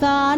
か。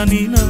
I need Janina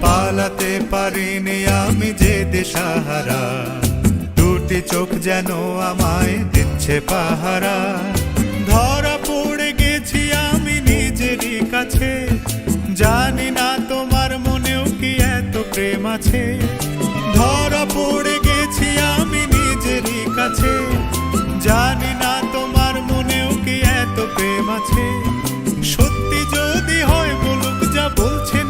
পালাতে পারিনি আমি যে দিশাহারা। দুটি চোখ যেন আমায় দিচ্ছে পাহারা। ধরা পড়ে গেছি আমি নিজেরই কাছে। জানি না তোমার মনেও কি এত প্রেম আছে। ধরা পড়ে গেছি আমি নিজেরই কাছে। জানি না তোমার মনেও কি এত প্রেম আছে। সত্যি যদি হয় বলুক যা বলছে নিন্দুকে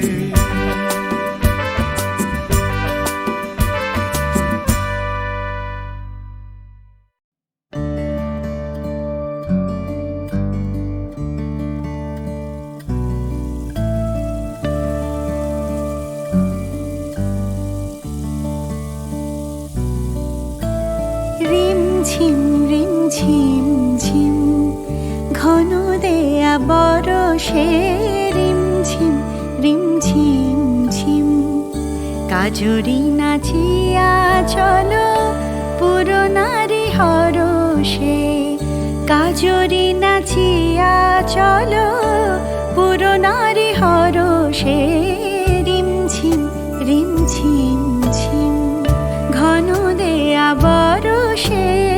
কাজরি নাচিয়া চলো পুরনারি হরষে। কাজরি নাচিয়া চলো পুরনারি হরষে। রিম ঝিম রিম ঝিম ঝিম, ঘন দেয়া বরষে।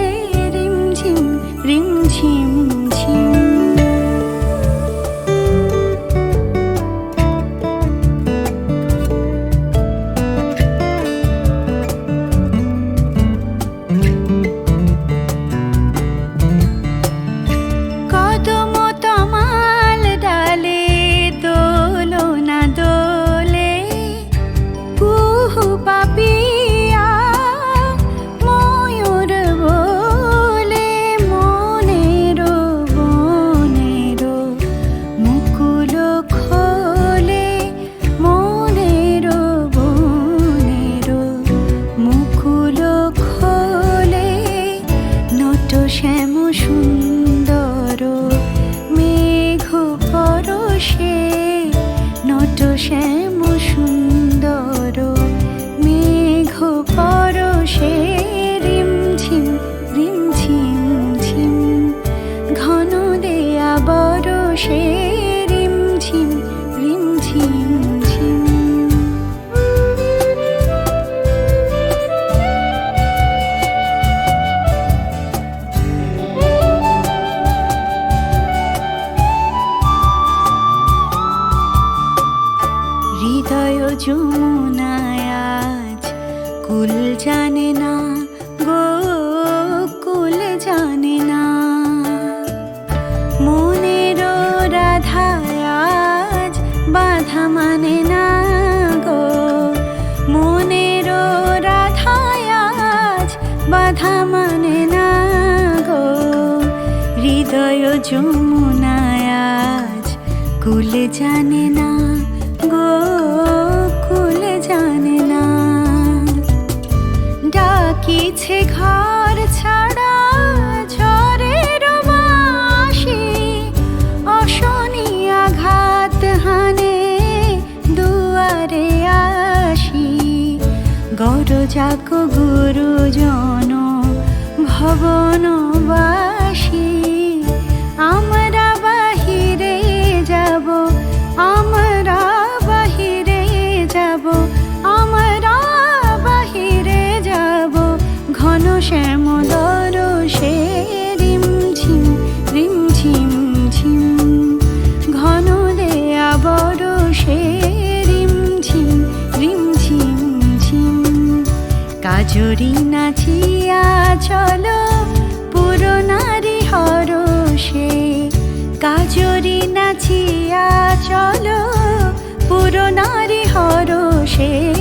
যমুনায় আজ। কুল জানে না গো, কুল জানে না। মনের রাধায় বাধা মানে না গো। মনের রাধায় বাধা মানে না গো। হৃদয় যমুনায় আজ কুল জানে না গরজাক গুরুজন ভবনবাসী। কাজরি নাচিয়া চলো পুরনারি হরষে। কাজরি নাচিয়া চলো পুরনারি হরষে।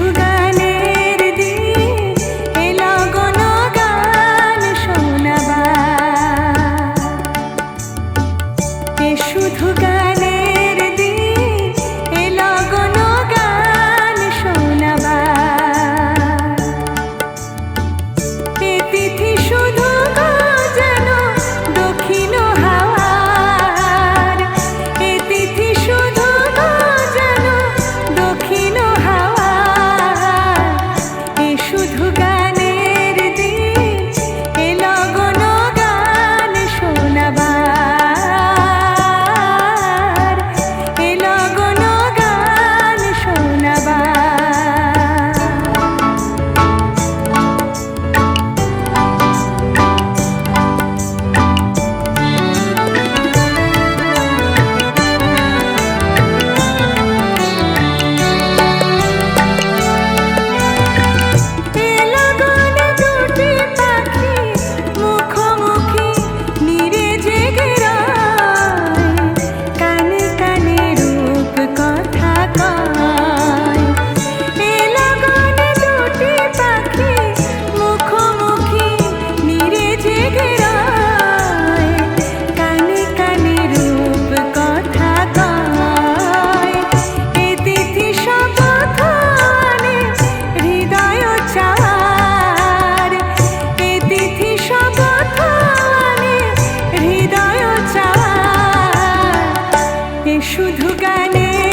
യേശുദാന গানে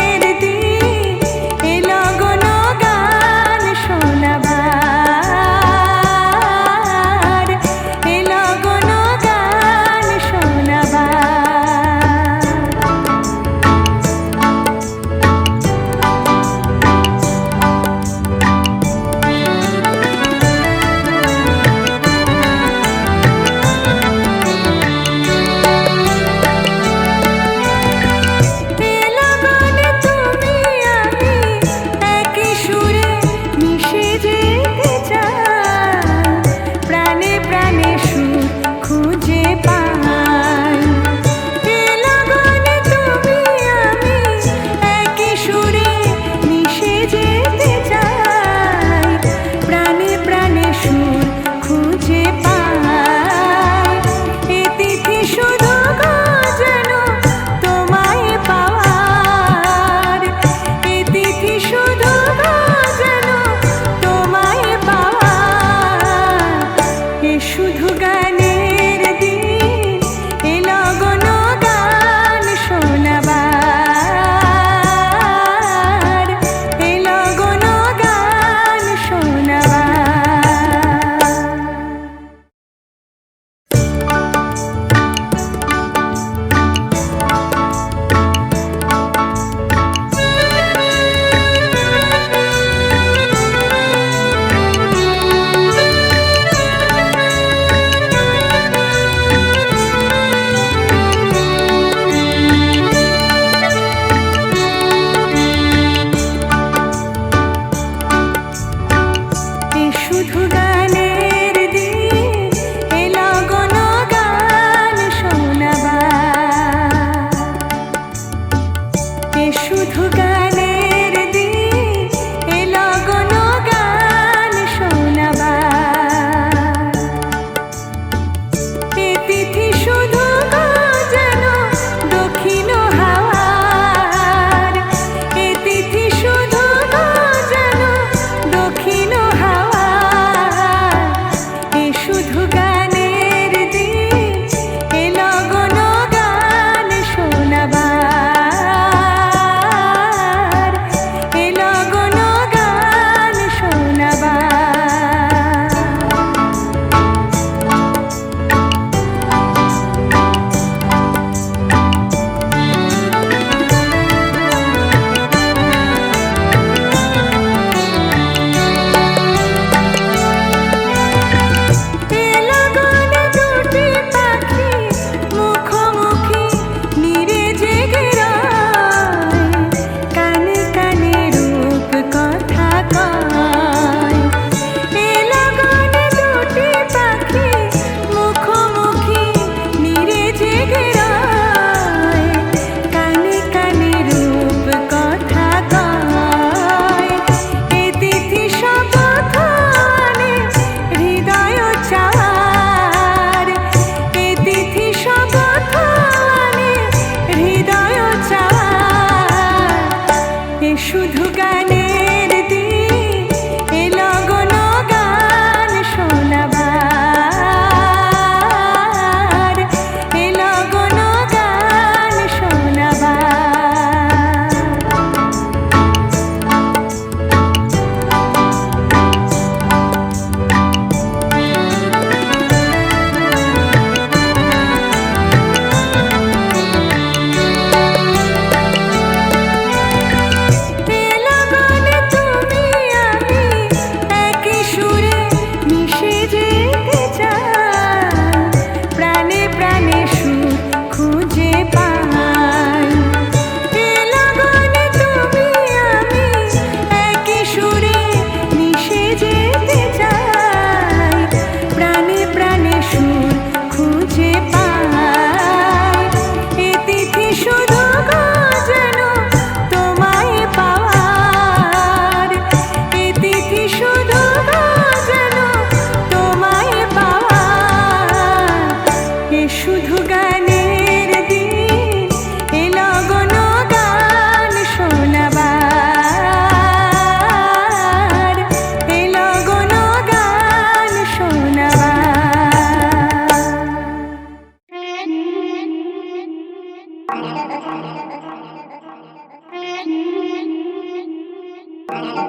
Thank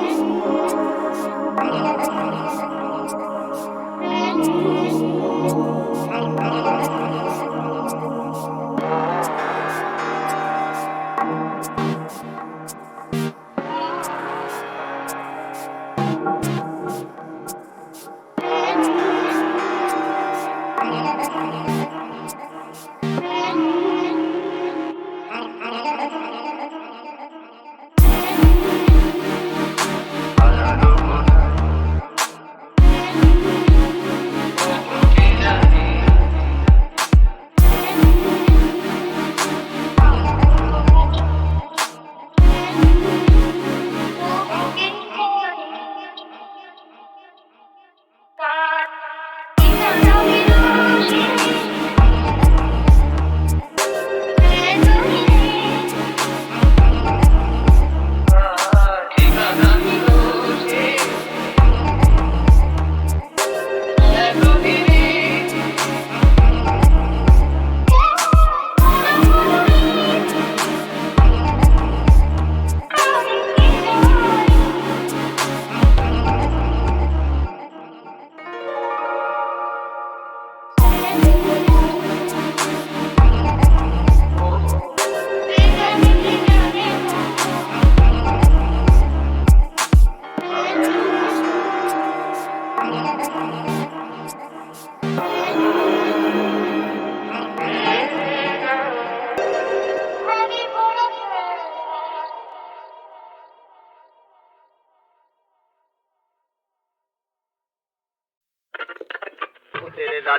you.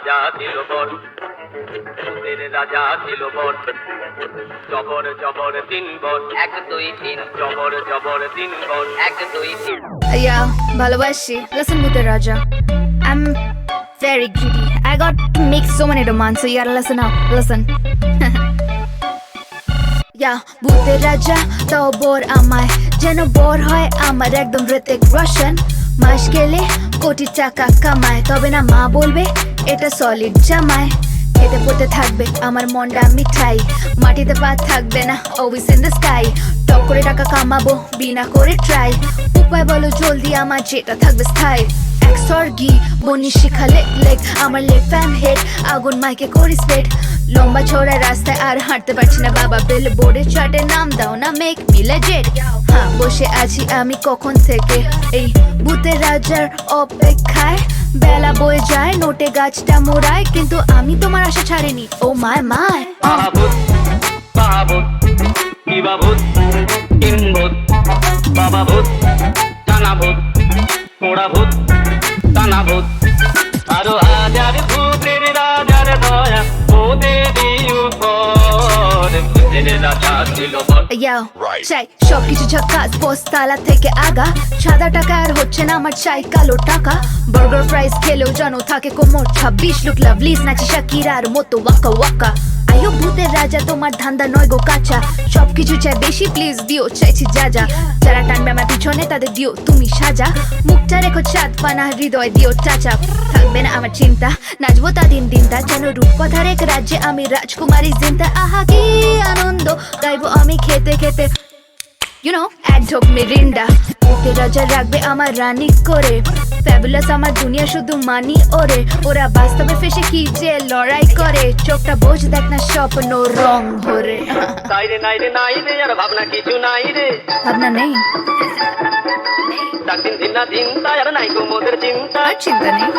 রাজা ছিল বর ভূতের রাজা ছিল বর জবর জবর তিন বর এক দুই তিন জবর জবর তিন বর এক দুই তিন Yeah, ভালোবাসি listen ভূতের রাজা I'm very greedy I got to make so many demands so you gotta listen up listen Yeah, ভূতের রাজা তো বর আমায় যেন বর হয় আমার একদম ঋতিক রোশন মাস গেলে কোটি টাকা কামায়, তবে না মা বলবে, এটা সলিড জামায়। খেতে পড়তে থাকবে, আমার মনটা মিঠাই। মাটিতে পা থাকবে না always in the sky top করে টাকা কামাবো, বিনা করে ট্রাই উপায় বলো জলদি, আমার যেটা থাকবে স্থায়ী। এক স্বর্গী, বনি শিখালে লেগ আমার লেগ ফ্যান হেড আগুন মাইকে করি স্পেড লম্বা ছড়া রাস্তায় আর হাঁটতে পারছি না। বাবা বেল বোর্ডে চার্টে নাম দাও না মেক মি লেজেড হ্যাঁ বসে আছি আমি কখন থেকে? এই ভূতের রাজার অপেক্ষায় বেলা বয়ে যায়, নোটে গাছটা মোড়ায়, কিন্তু আমি তোমার আশা ছাড়িনি। ও মায় মায় মহাভূত আরও হাজার ভূতের রাজার দয়া ও দেবী উপর। ইয়াও চাই সবকিছু ঝাক্কাস তালা থেকে আগা। সাদা টাকা আর হচ্ছে না আমার চাই কালো টাকা। বার্গার ফ্রাইস খেলেও জানো থাকে কোমর ছাব্বিশ। লুক লাভলিস নাচি শাকিরার মতো ওয়াকা ওয়াকা আয়ো ভূতের রাজা, তোমার ধান্দা নয় গো কাঁচা। সবকিছু চাই বেশি প্লিজ দিও, চাইছি যা যা। যারা টানবে আমার পিছনে, তাদের দিও, তুমি সাজা। মুখটা রেখো চাঁদ পানা, হৃদয় দিও চাচা। থাকবে না আমার চিন্তা, নাচবো তা দিন দিনটা যেন রূপকথার এক রাজ্যে আমি রাজকুমারী জিন্তা আহা, কি আনন্দ, গাইবো আমি খেতে খেতে। ইউ নো এক ঢোক মিরিন্ডা ওকে রাজা রাখবে আমার রানী করে ফ্যাবুলাস আমার দুনিয়া শুধু মানি ওরে ওরা বাস্তবে ফেসে কি যে লড়াই করে চোখটা বোঝ দেখ না স্বপ্ন রং ভরে নাই রে নাই রে নাই রে আর ভাবনা কিছু নাই রে ভাবনা নেই দিন দিন না দিন তাই আর নাই মোদের চিন্তা চিন্তা নেই